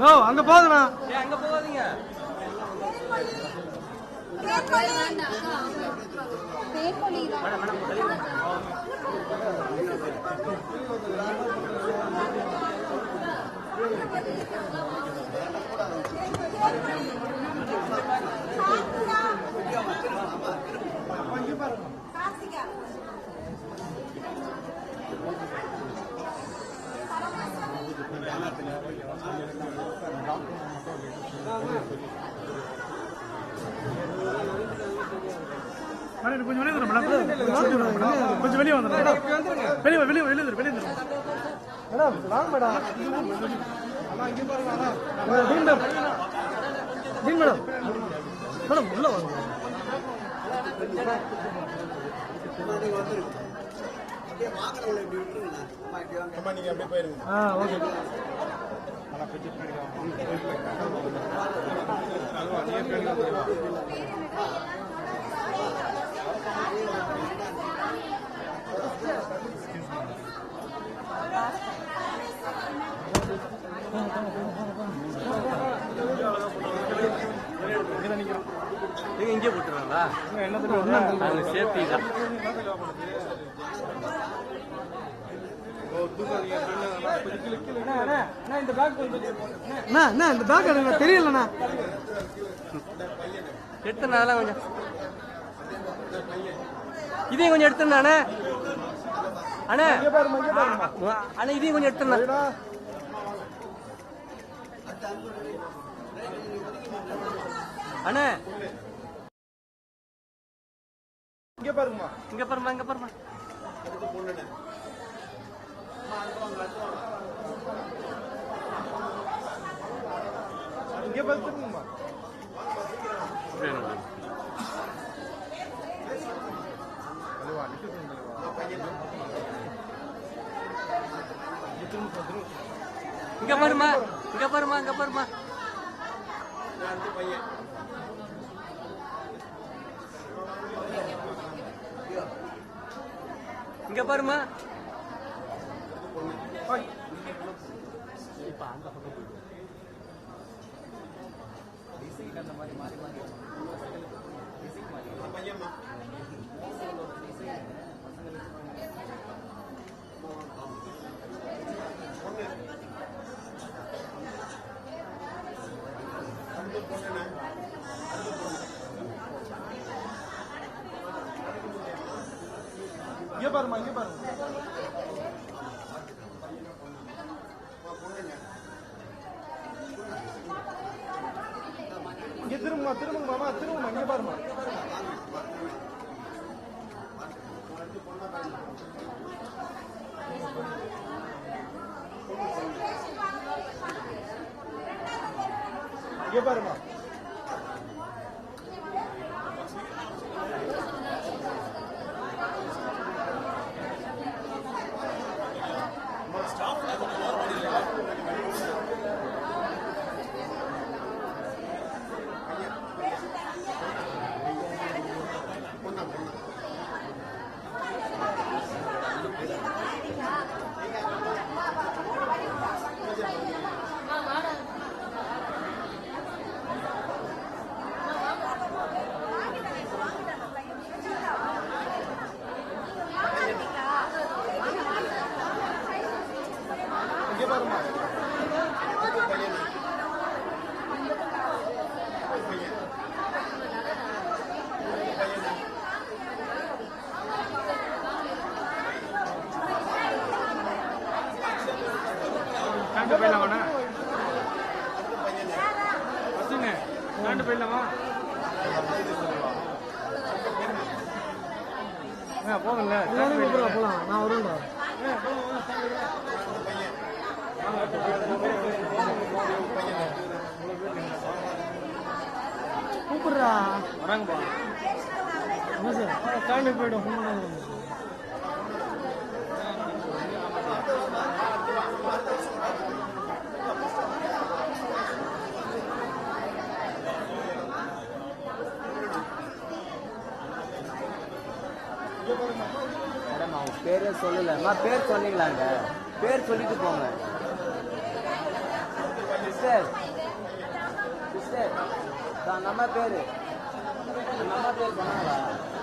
No அங்க போகுதுண்ணா அங்க போகாதீங்க. மேடம் கொஞ்சம் வெளியே வந்துடும் மேடம். கொஞ்சம் வெளியே வந்துடும் வெளியே வெளியே வெளியே வெளியே வந்துடும் மேடம் வாங்க madam. Dean madam. Dean madam. Madam உள்ள வாங்க. அம்மா நீங்க அப்படியே போயிருங்க ஆ ஓகே நீங்க இங்கே போட்டு அது சேஃப்டி தான் அண்ணா அண்ணா இந்த பேக் எனக்கு தெரியலண்ணா எடுத்துண்ணா அதெல்லாம் கொஞ்சம் இதையும் கொஞ்சம் எடுத்துண்ணா அண்ணே அண்ணே அண்ணா இதையும் கொஞ்சம் எடுத்துண்ணா அண்ணே இங்கே பாருங்கம்மா இங்க பாருமா இங்க பாருமா இங்கே பார்த்துருங்கம்மா இங்க பாருமா இங்க பாருமா இங்க பாருமா இங்க பாருமா இங்கே பாருமா இங்கே பாருங்க இங்கே திரும்புமா திரும்புங்க மாமா திரும்புமா இங்கே பாருமா இங்கே பாருமா சார் ஸ்டாண்டுக்கு போய்டும் மேடம் அவங்க பேரே சொல்லலம்மா பேர் சொன்னீங்களாங்க பேர் சொல்லிட்டு போங்க. சிஸ்டர் சிஸ்டர் நம்ம அம்மா பேரு அந்த அம்மா பேர் சொன்னாங்களா அம்மா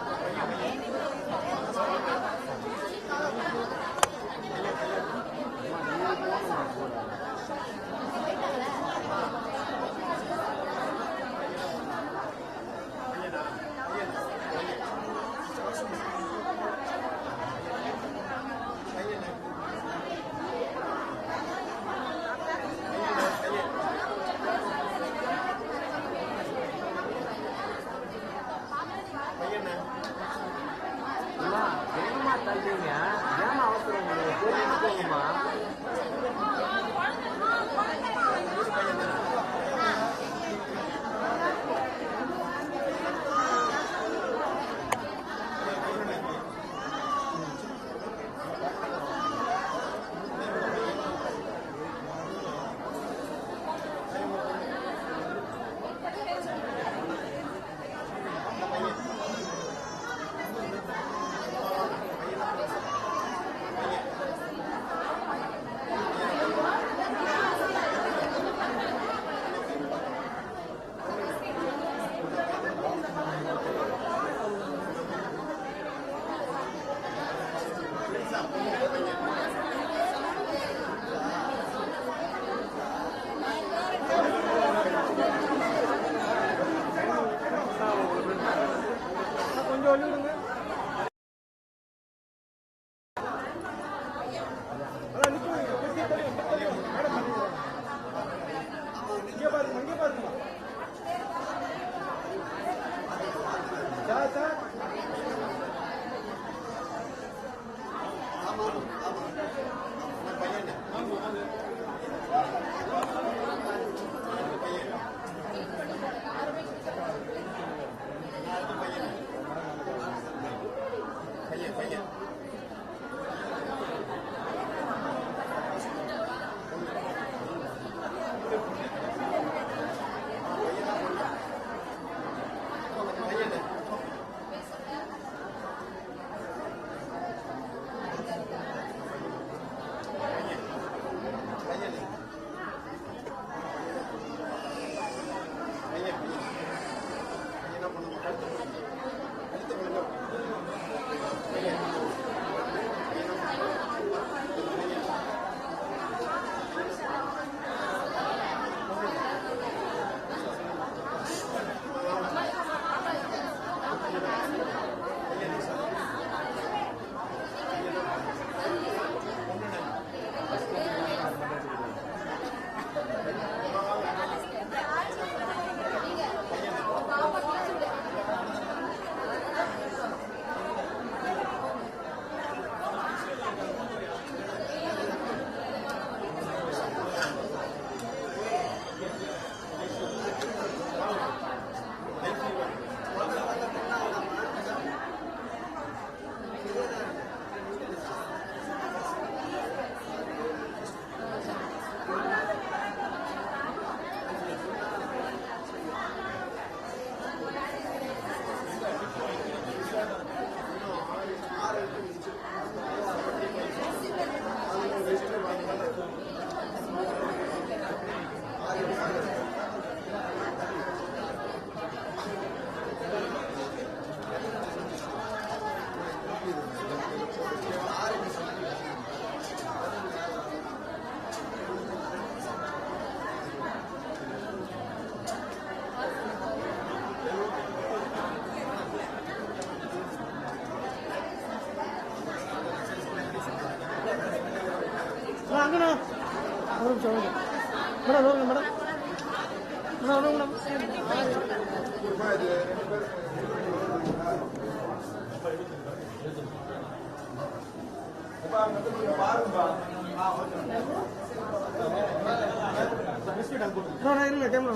இருங்க கேமரா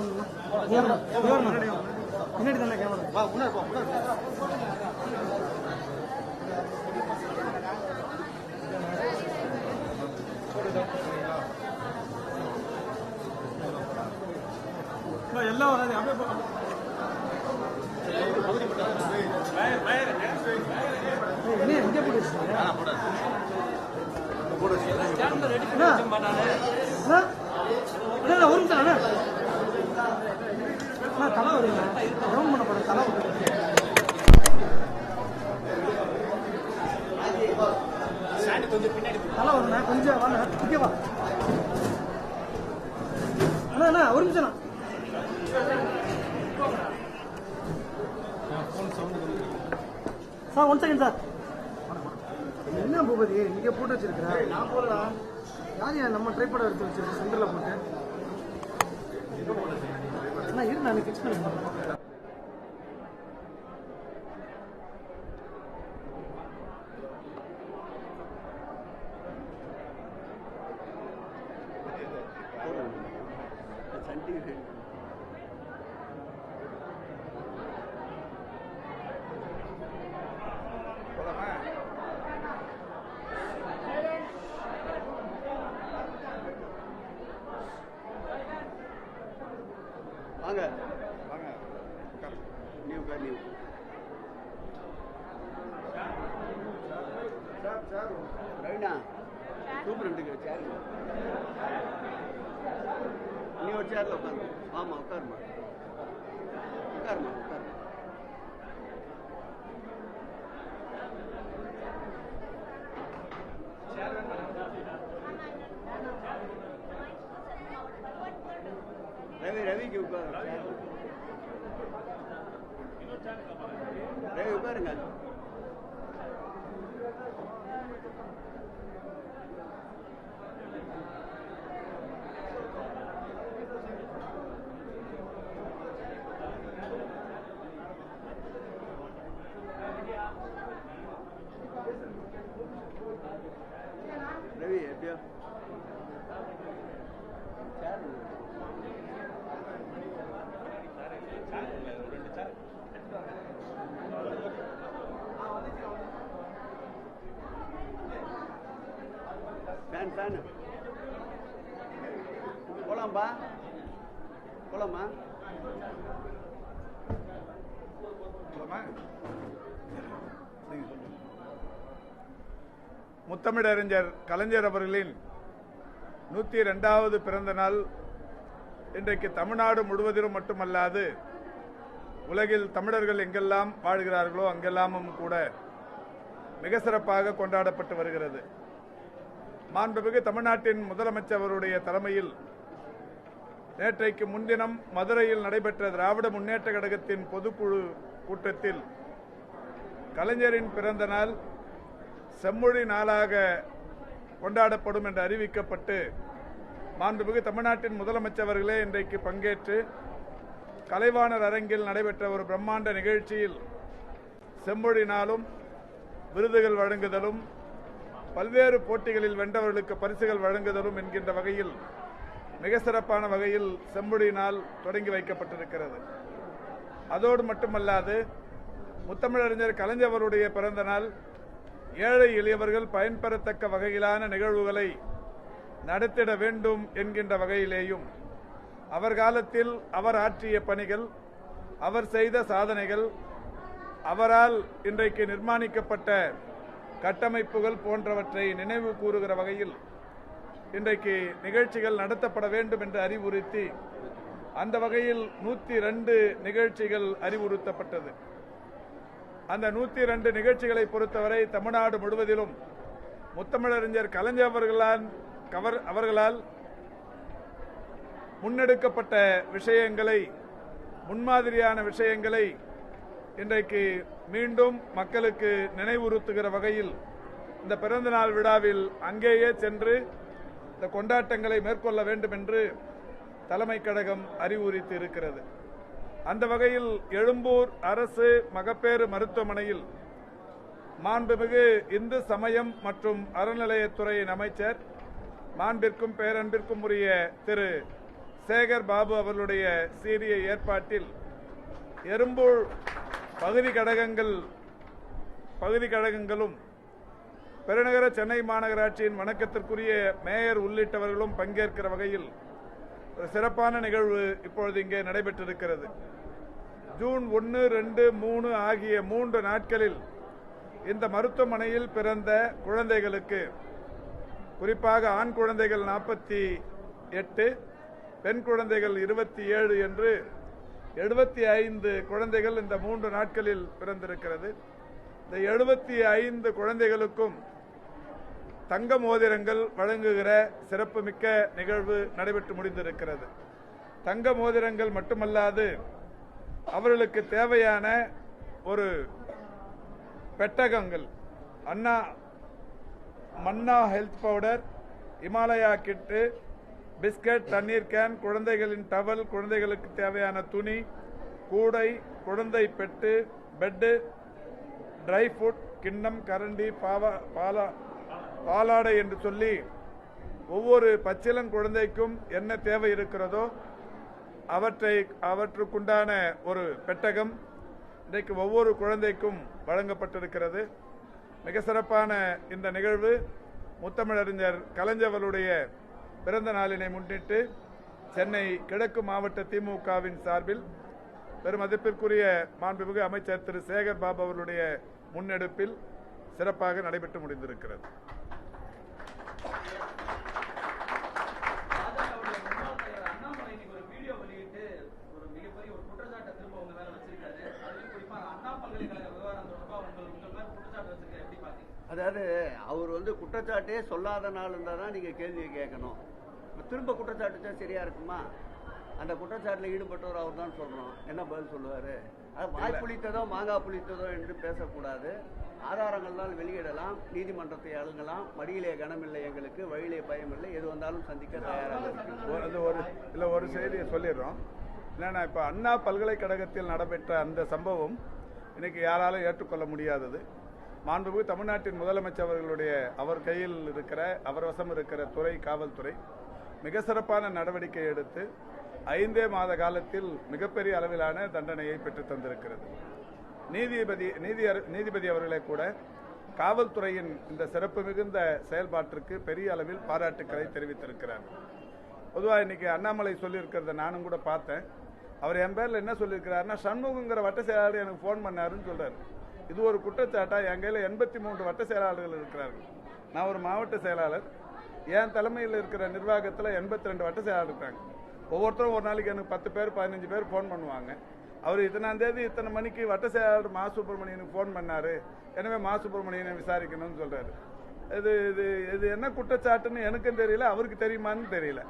முன்னாடி தானே கேமரா வா முன்னாடி போ. முன்னாடி எல்லாம் வராது அப்படியே போ. ஏய், என்ன இங்கே போட்டு வச்சிருக்கீங்க? அண்ணா. அண்ணா. அண்ணா, அண்ணா, ஒரு நிமிஷம் தலை வருங்க ரவுண்ட் பண்ண போறேன் தலை வருது தலை வருண்ணா கொஞ்சம் வாங்க இங்கே வா. அண்ணா அண்ணா ஒரு நிமிஷம் அண்ணா. சார் ஒன் செகண்ட் சார் என்ன பூபதி? இங்கே போட்டு வச்சிருக்கிறேன் நான் போடல யார் நம்ம ட்ரை படம் எடுத்து வச்சிருக்கேன் சென்டரில் போட்டு. அண்ணா இரு நான் ஃபிக்ஸ் பண்ணி வாங்க வாங்க நீ உட்கார் நீ ரவினா சூப்பரண்டுக்கு சேர் நீ ஒரு சேர்ல உட்காரு போலாமா? முத்தமிழறிஞர் கலைஞர் அவர்களின் நூற்றி ரெண்டாவது பிறந்த நாள் இன்றைக்கு தமிழ்நாடு முழுவதிலும் மட்டுமல்லாது உலகில் தமிழர்கள் எங்கெல்லாம் வாழ்கிறார்களோ அங்கெல்லாமும் கூட மிக சிறப்பாக கொண்டாடப்பட்டு வருகிறது. மாண்புமிகு தமிழ்நாட்டின் முதலமைச்சருடைய தலைமையில் நேற்றைக்கு முன்தினம் மதுரையில் நடைபெற்ற திராவிட முன்னேற்ற கழகத்தின் பொதுக்குழு கூட்டத்தில் கலைஞரின் பிறந்த நாள் செம்மொழி நாளாக கொண்டாடப்படும் என்று அறிவிக்கப்பட்டு மாண்புமிகு தமிழ்நாட்டின் முதலமைச்சர்களே இன்றைக்கு பங்கேற்று கலைவாணர் அரங்கில் நடைபெற்ற ஒரு பிரம்மாண்ட நிகழ்ச்சியில் செம்மொழி நாளும் விருதுகள் வழங்குதலும் பல்வேறு போட்டிகளில் வென்றவர்களுக்கு பரிசுகள் வழங்குதலும் என்கின்ற வகையில் மிக சிறப்பான வகையில் செம்மொழி தொடங்கி வைக்கப்பட்டிருக்கிறது. அதோடு மட்டுமல்லாது முத்தமிழறிஞர் கலைஞரவருடைய பிறந்த நாள் ஏழை எளியவர்கள் பயன்பெறத்தக்க வகையிலான நிகழ்வுகளை நடத்திட வேண்டும் என்கின்ற வகையிலேயும் அவர் காலத்தில் அவர் ஆற்றிய பணிகள் அவர் செய்த சாதனைகள் அவரால் இன்றைக்கு நிர்மாணிக்கப்பட்ட கட்டமைப்புகள் போன்றவற்றை நினைவு கூறுகிற வகையில் இன்றைக்கு நிகழ்ச்சிகள் நடத்தப்பட வேண்டும் என்று அறிவுறுத்தி அந்த வகையில் நூற்றி ரெண்டு நிகழ்ச்சிகள் அறிவுறுத்தப்பட்டது. அந்த நூற்றி ரெண்டு நிகழ்ச்சிகளை பொறுத்தவரை தமிழ்நாடு முழுவதிலும் முத்தமிழறிஞர் கலைஞர் அவர்களால் கவர் அவர்களால் முன்னெடுக்கப்பட்ட விஷயங்களை முன்மாதிரியான விஷயங்களை இன்றைக்கு மீண்டும் மக்களுக்கு நினைவுறுத்துகிற வகையில் இந்த பிறந்தநாள் விழாவில் அங்கேயே சென்று இந்த கொண்டாட்டங்களை மேற்கொள்ள வேண்டும் என்று தலைமை கழகம் அறிவுறுத்தி இருக்கிறது அந்த வகையில் எழும்பூர் அரசு மகப்பேறு மருத்துவமனையில் மாண்புமிகு இந்து சமயம் மற்றும் அறநிலையத்துறையின் அமைச்சர் மாண்பிற்கும் பேரன்பிற்கும் உரிய திரு. சேகர் பாபு அவர்களுடைய சீரிய ஏற்பாட்டில் எறும்பூர் பகுதி கழகங்கள் பகுதி கழகங்களும் பெருநகர சென்னை மாநகராட்சியின் வணக்கத்திற்குரிய மேயர் உள்ளிட்டவர்களும் பங்கேற்கிற வகையில் ஒரு சிறப்பான நிகழ்வு இப்பொழுது இங்கே நடைபெற்றிருக்கிறது. ஜூன் ஒன்று ரெண்டு மூணு ஆகிய மூன்று நாட்களில் இந்த மருத்துவமனையில் பிறந்த குழந்தைகளுக்கு குறிப்பாக ஆண் குழந்தைகள் நாற்பத்தி எட்டு பெண் குழந்தைகள் இருபத்தி ஏழு என்று எழுபத்தி ஐந்து குழந்தைகள் இந்த மூன்று நாட்களில் பிறந்திருக்கிறது. இந்த எழுபத்தி ஐந்து குழந்தைகளுக்கும் தங்க மோதிரங்கள் வழங்குகிற சிறப்புமிக்க நிகழ்வு நடைபெற்று முடிந்திருக்கிறது. தங்க மோதிரங்கள் மட்டுமல்லாது அவர்களுக்கு தேவையான ஒரு பெட்டகங்கள் அண்ணா மன்னா health powder Himalaya kit biscuit தண்ணீர் கேன் குழந்தைகளின் டவல் குழந்தைகளுக்கு தேவையான துணி கூடை குழந்தை பெட்டு பெட்டு ட்ரை ஃபுட் கிண்ணம் கரண்டி பாவா பாலா பாலாடை என்று சொல்லி ஒவ்வொரு பச்சிலன் குழந்தைக்கும் என்ன தேவை இருக்கிறதோ அவற்றை அவற்றுக்குண்டான ஒரு பெட்டகம் இன்றைக்கு ஒவ்வொரு குழந்தைக்கும் வழங்கப்பட்டிருக்கிறது. மிக சிறப்பான இந்த நிகழ்வு. முத்தமிழறிஞர் கலைஞர்களுடைய பிறந்த நாளினை முன்னிட்டு சென்னை கிழக்கு மாவட்ட திமுகவின் சார்பில் பெருமதிப்பிற்குரிய மாண்புமிகு அமைச்சர் திரு சேகர் பாபு அவர்களுடைய முன்னெடுப்பில் சிறப்பாக நடைபெற்று முடிந்திருக்கிறது. அதாவது அவர் வந்து குற்றச்சாட்டே சொல்லாத நாள் இருந்தால் தான் நீங்கள் கேள்வியை கேட்கணும். திரும்ப குற்றச்சாட்டுச்சா சரியா இருக்குமா? அந்த குற்றச்சாட்டில் ஈடுபட்டவர் அவர் தான் சொல்கிறோம் என்ன பதில் சொல்லுவார்? அது வாய் புளித்ததோ மாங்காய் புளித்ததோ என்று பேசக்கூடாது. ஆதாரங்கள்லாம் வெளியிடலாம் நீதிமன்றத்தை அணுகலாம். மடியிலே கனமில்லை எங்களுக்கு வழியிலே பயமில்லை எது வந்தாலும் சந்திக்க தயாராக இருக்கு ஒரு இல்ல ஒரு செய்தியை சொல்லிடுறோம். என்னன்னா இப்ப அண்ணா பல்கலைக்கழகத்தில் நடைபெற்ற அந்த சம்பவம் இன்னைக்கு யாராலும் ஏற்றுக்கொள்ள முடியாதது. மாண்புமிகு தமிழ்நாட்டின் முதலமைச்சர் அவர்களுடைய அவர் கையில் இருக்கிற அவர் வசம் இருக்கிற துறை காவல்துறை மிக சிறப்பான நடவடிக்கை எடுத்து ஐந்தே மாத காலத்தில் மிகப்பெரிய அளவிலான தண்டனையை பெற்றுத் தந்திருக்கிறது. நீதிபதி நீதி நீதிபதி அவர்களே கூட காவல்துறையின் இந்த சிறப்பு மிகுந்த செயல்பாட்டிற்கு பெரிய அளவில் பாராட்டுக்களை தெரிவித்திருக்கிறார். பொதுவாக இன்னைக்கு அண்ணாமலை சொல்லியிருக்கிறத நானும் கூட பார்த்தேன். அவர் என் பேரில் என்ன சொல்லியிருக்கிறாருன்னா சண்முகங்கிற வட்ட செயலாளர் எனக்கு ஃபோன் பண்ணாருன்னு சொல்றாரு. இது ஒரு குற்றச்சாட்டா? என் கையில் எண்பத்தி மூன்று வட்ட செயலாளர்கள் இருக்கிறார்கள். நான் ஒரு மாவட்ட செயலாளர். என் தலைமையில் இருக்கிற நிர்வாகத்தில் எண்பத்தி ரெண்டு வட்ட செயலாளர் இருக்காங்க. ஒவ்வொருத்தரும் ஒரு நாளைக்கு எனக்கு பத்து பேர் பதினஞ்சு பேர் ஃபோன் பண்ணுவாங்க. அவர் இத்தனாம் தேதி இத்தனை மணிக்கு வட்ட செயலாளர் மா சுப்பிரமணியனுக்கு ஃபோன் பண்ணாரு. எனவே மா சுப்பிரமணியனை விசாரிக்கணும்னு சொல்றாரு. இது இது இது என்ன குற்றச்சாட்டுன்னு எனக்கும் தெரியல அவருக்கு தெரியுமான்னு தெரியல.